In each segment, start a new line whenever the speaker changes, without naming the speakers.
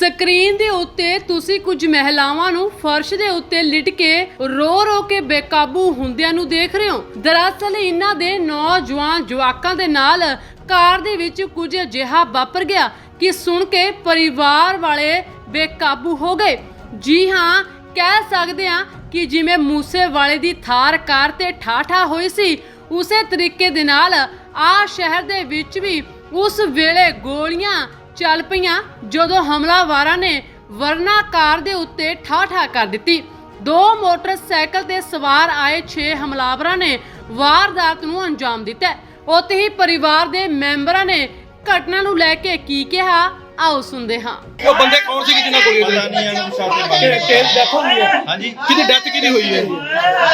Screen ਦੇ ਉੱਤੇ ਤੁਸੀਂ ਕੁਝ ਮਹਿਲਾਵਾਂ ਨੂੰ ਫਰਸ਼ ਦੇ ਉੱਤੇ ਲਿਟ ਕੇ ਰੋ ਰੋ ਕੇ ਬੇਕਾਬੂ ਹੁੰਦਿਆਂ ਨੂੰ ਦੇਖ ਰਹੇ ਹੋ। ਦਰਅਸਲ ਇਹਨਾਂ ਦੇ ਨੌਜਵਾਨ ਜਵਾਕਾਂ ਦੇ ਨਾਲ ਕਾਰ ਦੇ ਵਿੱਚ ਕੁਝ ਅਜਿਹਾ ਵਾਪਰ ਗਿਆ ਕਿ ਸੁਣ ਕੇ ਪਰਿਵਾਰ ਵਾਲੇ ਬੇਕਾਬੂ ਹੋ ਗਏ। ਜੀ ਹਾਂ, ਕਹਿ ਸਕਦੇ ਹਾਂ ਕਿ ਜਿਵੇਂ ਮੂਸੇ ਵਾਲੇ ਦੀ ਥਾਰ ਕਾਰ ਤੇ ਠਾਠਾ ਹੋਈ ਸੀ, ਉਸੇ ਤਰੀਕੇ ਦੇ ਨਾਲ ਆ ਸ਼ਹਿਰ ਦੇ ਵਿੱਚ ਵੀ ਉਸ ਵੇਲੇ ਗੋਲੀਆਂ ਚੱਲ ਪਈਆਂ ਜਦੋਂ ਹਮਲਾਵਾਰਾਂ ਨੇ ਵਰਨਾ ਕਾਰ ਦੇ ਉੱਤੇ ਠਾਠਾ ਕਰ ਦਿੱਤੀ। ਦੋ ਮੋਟਰਸਾਈਕਲ ਤੇ ਸਵਾਰ ਆਏ 6 ਹਮਲਾਵਰਾਂ ਨੇ ਵਾਰਦਾਤ ਨੂੰ ਅੰਜਾਮ ਦਿੱਤਾ। ਉੱਥੇ ਹੀ ਪਰਿਵਾਰ ਦੇ ਮੈਂਬਰਾਂ ਨੇ ਘਟਨਾ ਨੂੰ ਲੈ ਕੇ ਕੀ ਕਿਹਾ? ਆਓ ਸੁਣਦੇ ਹਾਂ।
ਉਹ ਬੰਦੇ ਕੌਣ ਸੀ ਜਿਨ੍ਹਾਂ ਗੋਲੀਆਂ
ਪਤਾ ਨਹੀਂ ਇਹਨੂੰ ਸਾਡੇ
ਕਿ
ਬਾਰੇ
ਕਿ ਡੈਥ ਹੋਈ ਹੈ।
ਹਾਂਜੀ।
ਕਿਹਦੀ ਡੈਥ ਕਿਹਦੀ ਹੋਈ ਹੈ?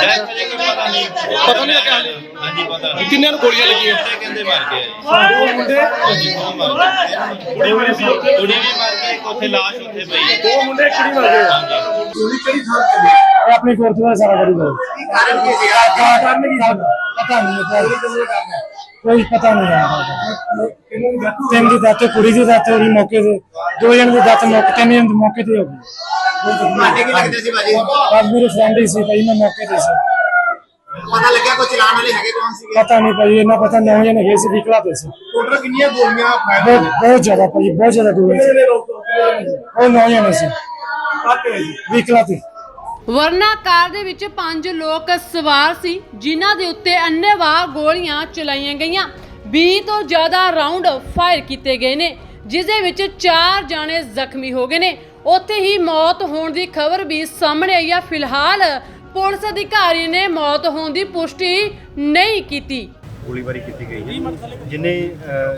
ਡੈਥ ਅਜੇ ਕੋਈ ਪਤਾ ਨਹੀਂ।
ਪਤਾ ਨਹੀਂ ਲੱਗਿਆ ਹਾਲੇ?
ਹਾਂਜੀ ਪਤਾ ਨਹੀਂ।
ਕਿੰਨਿਆਂ ਨੂੰ ਗੋਲੀਆਂ ਲੱਗੀਆਂ?
ਕਹਿੰਦੇ ਮਰ ਗਏ।
ਦੋ ਮੁੰਡੇ।
ਹਾਂਜੀ ਦੋ ਮਰ ਗਏ। ਕੁੜੀ ਵੀ ਕੁੜੀ ਵੀ ਮਰ ਗਈ ਇੱਕ ਉੱਥੇ ਲਾਸ਼ ਉੱਥੇ ਪਈ ਹੈ।
ਦੋ ਮੁੰਡੇ ਕੁੜੀ ਮਰ ਗਏ ਗੋਲੀ ਕਿਹੜੀ ਥਾਂ ਤੇ
ਆਪਣੀ ਕੋਰਟ ਦਾ ਸਾਰਾ ਕਰੂਗਾ ਕਾਰਨ ਕੀ ਸੀ ਕਾਰਨ ਕੀ ਸੀ ਪਤਾ ਨਹੀਂ ਹੈ ਕੋਈ ਪਤਾ ਨਹੀਂ ਦੀ ਦਾਤੇ ਕੁੜੀ ਦੀ ਦਾਤੇ ਹੋਈ ਮੌਕੇ ਤੇ ਦੋ ਜਣ ਦੀ ਦਾਤੇ ਮੌਕੇ ਤਿੰਨ ਜਣ ਦੀ ਮੌਕੇ ਤੇ ਹੋ ਗਈ।
ਤੁਹਾਡੇ ਕੀ ਲੱਗਦੇ ਸੀ ਭਾਜੀ?
ਬਸ ਮੇਰੇ ਫਰੈਂਡ ਹੀ ਸੀ ਭਾਈ ਮੈਂ ਮੌਕੇ ਤੇ ਸੀ।
ਪਤਾ ਲੱਗਿਆ ਕੋਈ ਚਲਾਨ ਵਾਲੇ ਹੈਗੇ ਕੌਣ ਸੀਗੇ?
ਪਤਾ ਨਹੀਂ ਭਾਈ ਇਹਨਾਂ ਪਤਾ ਨੌ ਜਣ ਹੈਗੇ ਸੀ ਵਿਕਲਾ ਤੇ ਸੀ।
ਟੋਟਲ ਕਿੰਨੀਆਂ ਗੋਲੀਆਂ ਫਾਇਰ
ਬਹੁਤ ਜ਼ਿਆਦਾ ਭਾਈ ਬਹੁਤ ਜ਼ਿਆਦਾ ਸੀ। ਉਹ ਨੌ ਜਣ ਸੀ। ਵਿਕਲਾ ਤੇ।
ਵਰਨਾ ਕਾਰ ਦੇ ਵਿੱਚ ਪੰਜ ਲੋਕ ਸਵਾਰ ਸੀ, ਜਿਨ੍ਹਾਂ ਦੇ ਉੱਤੇ ਅੰਨੇਵਾਹ ਗੋਲੀਆਂ ਚਲਾਈਆਂ ਗਈਆਂ। 20 ਤੋਂ ਜ਼ਿਆਦਾ ਰਾਉਂਡ ਫਾਇਰ ਕੀਤੇ ਗਏ ਨੇ ਜਿਸ ਦੇ ਵਿੱਚ 4 ਜਾਣੇ ਜ਼ਖਮੀ ਹੋ ਗਏ ਨੇ। ਉੱਥੇ ਹੀ ਮੌਤ ਹੋਣ ਦੀ ਖਬਰ ਵੀ ਸਾਹਮਣੇ ਆਈ ਆ। ਫਿਲਹਾਲ ਪੁਲਿਸ ਅਧਿਕਾਰੀ ਨੇ ਮੌਤ ਹੋਣ ਦੀ ਪੁਸ਼ਟੀ ਨਹੀਂ ਕੀਤੀ।
ਗੋਲੀਬਾਰੀ ਕੀਤੀ ਗਈ ਹੈ। ਜਿੰਨੇ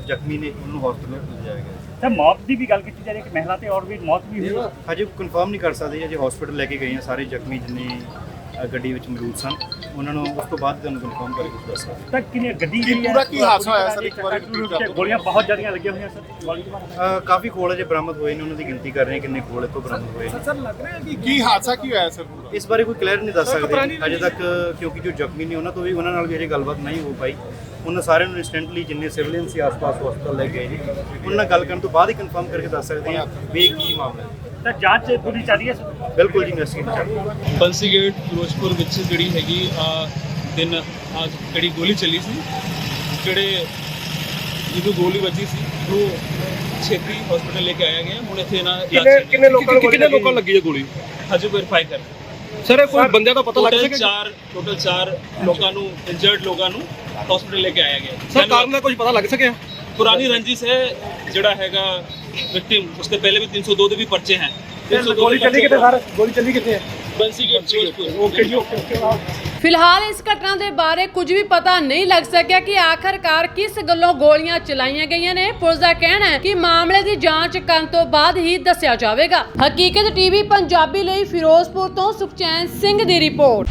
ਜ਼ਖਮੀ ਨੇ, ਉਹਨੂੰ ਹਸਪੀਟਲ ਲਿਜਾਇਆ ਗਿਆ।
ਤਾਂ ਮੌਤ ਦੀ ਵੀ ਗੱਲ ਕੀਤੀ ਜਾ ਰਹੀ ਹੈ ਕਿ ਮਹਿਲਾ ਤੇ ਔਰ ਵੀ ਮੌਤ ਵੀ ਹੋਈ ਹੈ।
ਹਜੇ ਕਨਫਰਮ ਨਹੀਂ ਕਰ ਸਕਦੇ ਅਜੇ ਹਸਪੀਟਲ ਲੈ ਕੇ ਗਏ ਆ ਸਾਰੇ ਜ਼ਖਮੀ ਜਿੰਨੇ ਗੱਡੀ ਵਿੱਚ ਮੌਜੂਦ ਸਨ ਉਹਨਾਂ ਨੂੰ ਉਸ ਤੋਂ ਬਾਅਦ ਤੁਹਾਨੂੰ ਕਨਫਰਮ ਕਰਕੇ ਕੁਝ ਦੱਸਾਂ
ਤਾਂ ਕਿੰਨੀ ਗੱਡੀ
ਕੀ
ਜਿਹੜੀ ਹੈ
ਪੂਰਾ ਕੀ ਹਾਦਸਾ ਹੋਇਆ ਸਰ? ਇੱਕ ਵਾਰੀ repeat ਕਰ ਦਿਓ।
ਗੋਲੀਆਂ ਬਹੁਤ ਜ਼ਿਆਦੀਆਂ ਲੱਗੀਆਂ ਹੋਈਆਂ ਸਰ ਗੋਲੀ
ਕਾਫੀ ਖੋਲ ਅਜੇ ਬਰਾਮਦ ਹੋਏ ਨੇ ਉਹਨਾਂ ਦੀ ਗਿਣਤੀ ਕਰ ਰਹੇ ਹਾਂ ਕਿੰਨੇ ਖੋਲ ਇੱਥੋਂ ਬਰਾਮਦ ਹੋਏ ਨੇ
ਸਰ ਲੱਗ ਰਿਹਾ ਕਿ ਕੀ ਹਾਦਸਾ ਕੀ ਹੋਇਆ ਸਰ ਪੂਰਾ
ਇਸ ਬਾਰੇ ਕੋਈ ਕਲੀਅਰ ਨਹੀਂ ਦੱਸ ਸਕਦੇ ਅਜੇ ਤੱਕ ਕਿਉਂਕਿ ਜੋ ਜ਼ਖਮੀ ਨੇ ਉਹਨਾਂ ਤੋਂ ਵੀ ਉਹਨਾਂ ਨਾਲ ਵੀ ਅਜੇ ਗੱਲਬਾਤ ਨਹੀਂ ਹੋ ਪਾਈ ਉਹਨਾਂ ਸਾਰਿਆਂ ਨੂੰ ਇੰਸਟੈਂਟਲੀ ਜਿੰਨੇ ਸਿਵਲੀਅਨ ਸੀ ਆਸ-ਪਾਸ ਹਸਪਤਾਲ ਲੈ ਗਏ ਨੇ ਉਹਨਾਂ ਨਾਲ ਗੱਲ ਕਰਨ ਤੋਂ ਬਾਅਦ ਹੀ ਕਨਫਰਮ ਕਰਕੇ ਦੱਸ ਸਕਦੇ ਹਾਂ ਵੀ ਇਹ ਕੀ ਮਾਮਲਾ ਹੈ।
ਤਾਂ ਜਾਂਚ ਪੂਰੀ ਚੱਲ ਰਹੀ ਹੈ ਸਰ
ਬਿਲਕੁਲ ਜੀ ਇਨਵੈਸਟੀਗੇਟ ਚੱਲ ਰਹੀ ਹੈ
ਬੰਸੀ ਗੇਟ ਫਿਰੋਜ਼ਪੁਰ ਵਿੱਚ ਜਿਹੜੀ ਹੈਗੀ ਆ ਦਿਨ ਆ ਜਿਹੜੀ ਗੋਲੀ ਚੱਲੀ ਸੀ ਜਿਹੜੇ ਜਿਹਨੂੰ ਗੋਲੀ ਵੱਜੀ ਸੀ ਉਹ ਛੇਤੀ ਹਸਪੀਟਲ ਲੈ ਕੇ ਆਇਆ ਗਿਆ। ਹੁਣ ਇੱਥੇ ਇਹਨਾਂ
ਕਿੰਨੇ ਕਿੰਨੇ ਲੋਕਾਂ ਨੂੰ ਕਿੰਨੇ ਲੋਕਾਂ ਨੂੰ ਲੱਗੀ ਹੈ ਗੋਲੀ?
ਹਜੇ ਵੈਰੀਫਾਈ ਕਰ
ਸਰ ਕੋਈ ਬੰਦਿਆਂ ਦਾ ਪਤਾ ਲੱਗ
ਟੋਟਲ
ਸਕਿਆ
ਚਾਰ ਟੋਟਲ ਚਾਰ ਲੋਕਾਂ ਨੂੰ ਇੰਜਰਡ ਲੋਕਾਂ ਨੂੰ ਹਸਪੀਟਲ ਲੈ ਕੇ ਆਇਆ ਗਿਆ।
ਸਰ ਕਾਰਨ ਦਾ ਕੁਝ ਪਤਾ ਲੱਗ ਸਕਿਆ?
ਪੁਰਾਣੀ ਰੰਜਿਸ਼ ਹੈ ਜਿਹੜਾ ਹੈਗਾ ਵਿਕਟਿਮ ਉਸ ਤੋਂ ਪਹਿਲੇ ਵੀ 302 ਦੇ ਵੀ ਪਰਚੇ ਹਨ 302
ਗੋਲੀ ਚੱਲੀ ਕਿੱਥੇ ਸਰ? ਗੋਲੀ ਚੱਲੀ ਕਿੱਥੇ ਹੈ?
ਬੰਸੀ ਗੇਟ ਫਿਰੋਜ਼ਪੁਰ
ਓਕੇ ਜੀ ਓਕੇ
ਫਿਲਹਾਲ ਇਸ ਘਟਨਾ ਦੇ ਬਾਰੇ ਕੁਝ ਵੀ ਪਤਾ ਨਹੀਂ ਲੱਗ ਸਕਿਆ ਕਿ ਆਖਰਕਾਰ ਕਿਸ ਗੱਲੋਂ ਗੋਲੀਆਂ ਚਲਾਈਆਂ ਗਈਆਂ ਨੇ। ਪੁਲਿਸ ਦਾ ਕਹਿਣਾ ਹੈ ਕਿ ਮਾਮਲੇ ਦੀ ਜਾਂਚ ਕਰਨ ਤੋਂ ਬਾਅਦ ਹੀ ਦੱਸਿਆ ਜਾਵੇਗਾ। ਹਕੀਕਤ ਟੀਵੀ ਪੰਜਾਬੀ ਲਈ ਫਿਰੋਜ਼ਪੁਰ ਤੋਂ ਸੁਖਚੈਨ ਸਿੰਘ ਦੀ ਰਿਪੋਰਟ।